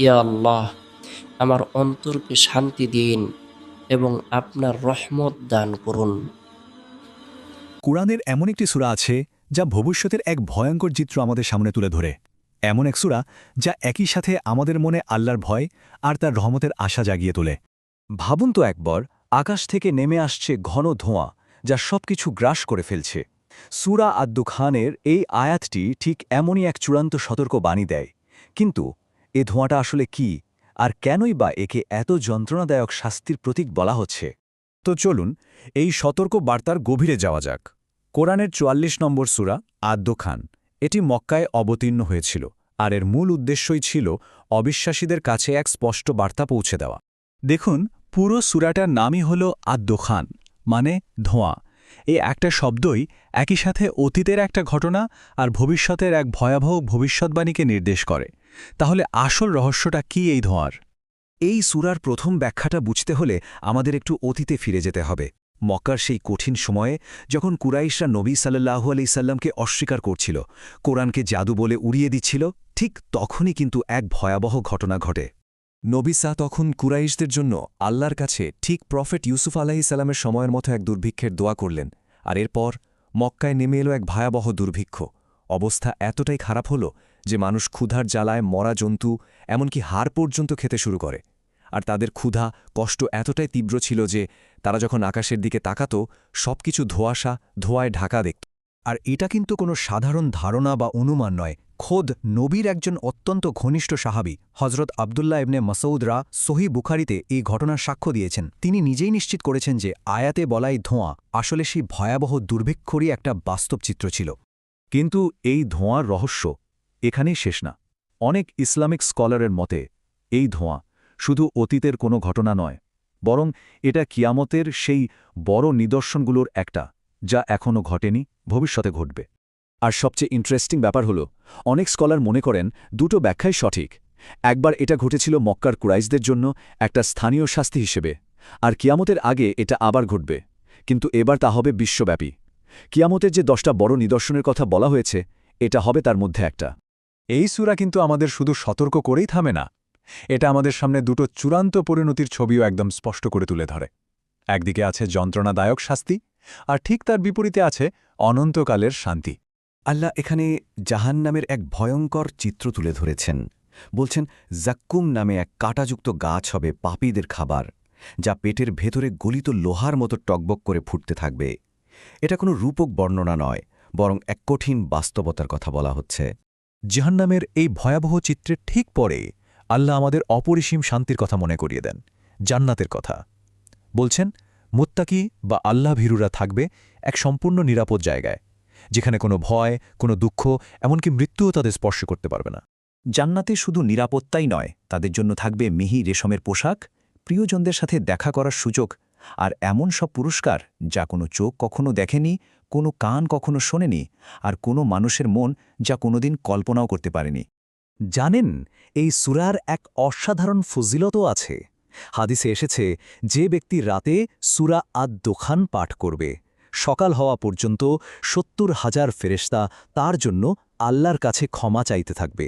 আল্লাহ, আমার অন্তরকে শান্তি দিন এবং আপনার রহমত দান করুন। কোরআনের এমন একটি সূরা আছে যা ভবিষ্যতের এক ভয়ঙ্কর চিত্র আমাদের সামনে তুলে ধরে। এমন এক সূরা যা একই সাথে আমাদের মনে আল্লাহর ভয় আর তার রহমতের আশা জাগিয়ে তোলে। ভাবুন তো একবার, আকাশ থেকে নেমে আসছে ঘন ধোঁয়া যা সবকিছু গ্রাস করে ফেলছে। সুরা আদ্দু খানের এই আয়াতটি ঠিক এমনই এক চূড়ান্ত সতর্ক বাণী দেয়। কিন্তু এ ধোঁয়াটা আসলে কি? আর কেনই বা একে এত যন্ত্রণাদায়ক শাস্তির প্রতীক বলা হচ্ছে? তো চলুন, এই সতর্ক বার্তার গভীরে যাওয়া যাক। কোরআনের চুয়াল্লিশ নম্বর সুরা আদ্দু খান এটি মক্কায় অবতীর্ণ হয়েছিল, আর এর মূল উদ্দেশ্যই ছিল অবিশ্বাসীদের কাছে এক স্পষ্ট বার্তা পৌঁছে দেওয়া। দেখুন, পুরো সুরাটার নামই হল আদ্দু খান মানে ধোঁয়া। এই একটা শব্দই একই সাথে অতীতের একটা ঘটনা আর ভবিষ্যতের এক ভয়াবহ ভবিষ্যৎবাণীকে নির্দেশ করে। তাহলে আসল রহস্যটা কি এই ধোঁয়ার? এই সুরার প্রথম ব্যাখ্যাটা বুঝতে হলে আমাদের একটু অতীতে ফিরে যেতে হবে। মক্কার সেই কঠিন সময়ে যখন কুরাইশরা নবী সাল্লাহু আলাইসাল্লামকে অস্বীকার করছিল, কোরআনকে জাদু বলে উড়িয়ে দিচ্ছিল, ঠিক তখনই কিন্তু এক ভয়াবহ ঘটনা ঘটে। নবিসা তখন কুরাইশদের জন্য আল্লাহর কাছে ঠিক প্রফেট ইউসুফ আলাহিসাল্লামের সময়ের মতো এক দুর্ভিক্ষের দোয়া করলেন, আর এরপর মক্কায় নেমে এলো এক ভয়াবহ দুর্ভিক্ষ। অবস্থা এতটাই খারাপ হল যে মানুষ ক্ষুধার জ্বালায় মরা জন্তু, এমনকি হাড় পর্যন্ত খেতে শুরু করে। আর তাদের ক্ষুধা, কষ্ট এতটাই তীব্র ছিল যে তারা যখন আকাশের দিকে তাকাত, সবকিছু ধোয়াশা, ধোয়ায় ঢাকা দেখত। আর এটা কিন্তু কোনো সাধারণ ধারণা বা অনুমান নয়। খোদ নবীর একজন অত্যন্ত ঘনিষ্ঠ সাহাবি হজরত আবদুল্লাহ ইবনে মাসৌদরা সহি বুখারিতে এই ঘটনার সাক্ষ্য দিয়েছেন। তিনি নিজেই নিশ্চিত করেছেন যে আয়াতে বলাই ধোঁয়া আসলে সেই ভয়াবহ দুর্ভিক্ষরই একটা বাস্তব চিত্র ছিল। কিন্তু এই ধোঁয়ার রহস্য এখানেই শেষ না। অনেক ইসলামিক স্কলারের মতে, এই ধোঁয়া শুধু অতীতের কোনো ঘটনা নয়, বরং এটা কিয়ামতের সেই বড় নিদর্শনগুলোর একটা, যা এখনও ঘটেনি, ভবিষ্যতে ঘটবে। আর সবচেয়ে ইন্টারেস্টিং ব্যাপার হল, অনেক স্কলার মনে করেন দুটো ব্যাখ্যাই সঠিক। একবার এটা ঘটেছিল মক্কার কুরাইশদের জন্য একটা স্থানীয় শাস্তি হিসেবে, আর কিয়ামতের আগে এটা আবার ঘটবে, কিন্তু এবার তা হবে বিশ্বব্যাপী। কিয়ামতের যে দশটা বড় নিদর্শনের কথা বলা হয়েছে, এটা হবে তার মধ্যে একটা। এই সুরা কিন্তু আমাদের শুধু সতর্ক করেই থামে না, এটা আমাদের সামনে দুটো চূড়ান্ত পরিণতির ছবিও একদম স্পষ্ট করে তুলে ধরে। একদিকে আছে যন্ত্রণাদায়ক শাস্তি, আর ঠিক তার বিপরীতে আছে অনন্তকালের শান্তি। আল্লাহ এখানে জাহান নামের এক ভয়ঙ্কর চিত্র তুলে ধরেছেন। বলছেন, জাক্কুম নামে এক কাঁটাযুক্ত গাছ হবে পাপীদের খাবার, যা পেটের ভেতরে গলিত লোহার মতো টকবক করে ফুটতে থাকবে। এটা কোনো রূপক বর্ণনা নয়, বরং এক কঠিন বাস্তবতার কথা বলা হচ্ছে। জাহান্নামের এই ভয়াবহ চিত্রের ঠিক পরে আল্লাহ আমাদের অপরিসীম শান্তির কথা মনে করিয়ে দেন, জান্নাতের কথা। বলছেন, মুত্তাকি বা আল্লাহ ভীরুরা থাকবে এক সম্পূর্ণ নিরাপদ জায়গায়, যেখানে কোনো ভয়, কোনো দুঃখ, এমনকি মৃত্যুও তাদের স্পর্শ করতে পারবে না। জান্নাতে শুধু নিরাপত্তাই নয়, তাদের জন্য থাকবে মিহি রেশমের পোশাক, প্রিয়জনদের সাথে দেখা করার সুযোগ, আর এমন সব পুরস্কার যা কোনো চোখ কখনো দেখেনি কোনো কান কখনো শোনেনি আর কোনো মানুষের মন যা কোনোদিন কল্পনাও করতে পারেনি। জানেন, এই সুরার এক অসাধারণ ফজিলতও আছে। হাদিসে এসেছে, যে ব্যক্তি রাতে সুরা আদ দোখান পাঠ করবে, সকাল হওয়া পর্যন্ত সত্তর হাজার ফেরেস্তা তার জন্য আল্লাহর কাছে ক্ষমা চাইতে থাকবে।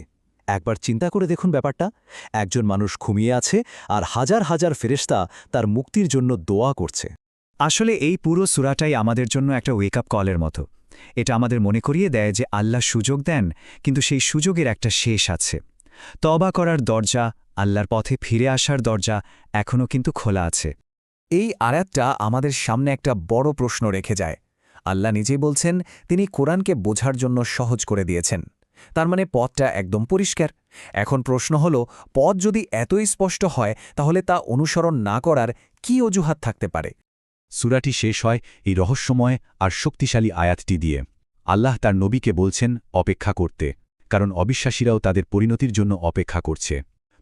একবার চিন্তা করে দেখুন ব্যাপারটা। একজন মানুষ ঘুমিয়ে আছে আর হাজার হাজার ফেরেস্তা তার মুক্তির জন্য দোয়া করছে। আসলে এই পুরো সুরাটাই আমাদের জন্য একটা ওয়েক আপ কলের মতো। এটা আমাদের মনে করিয়ে দেয় যে আল্লাহ সুযোগ দেন, কিন্তু সেই সুযোগের একটা শেষ আছে। তবা করার দরজা, আল্লাহর পথে ফিরে আসার দরজা এখনও কিন্তু খোলা আছে। এই আয়াতটা আমাদের সামনে একটা বড় প্রশ্ন রেখে যায়। আল্লাহ নিজেই বলছেন, তিনি কোরআনকে বোঝার জন্য সহজ করে দিয়েছেন। তার মানে পথটা একদম পরিষ্কার। এখন প্রশ্ন হল, পথ যদি এতই স্পষ্ট হয়, তাহলে তা অনুসরণ না করার কি অজুহাত থাকতে পারে? সুরাটি শেষ হয় এই রহস্যময় আর শক্তিশালী আয়াতটি দিয়ে। আল্লাহ তার নবীকে বলছেন, অপেক্ষা করতে। কারণ অবিশ্বাসীরাও তাদের পরিণতির জন্য অপেক্ষা করছে।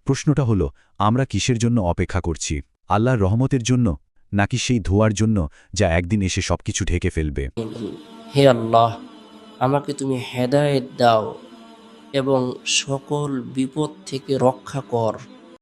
প্রশ্নটা হল, আমরা কিসের জন্য অপেক্ষা করছি? আল্লাহর রহমতের জন্য? নাকি সেই ধোয়ার জন্য যা একদিন এসে সবকিছু ঢেকে ফেলবে? হে আল্লাহ, আমাকে তুমি হেদায়েত দাও এবং সকল বিপদ থেকে রক্ষা কর।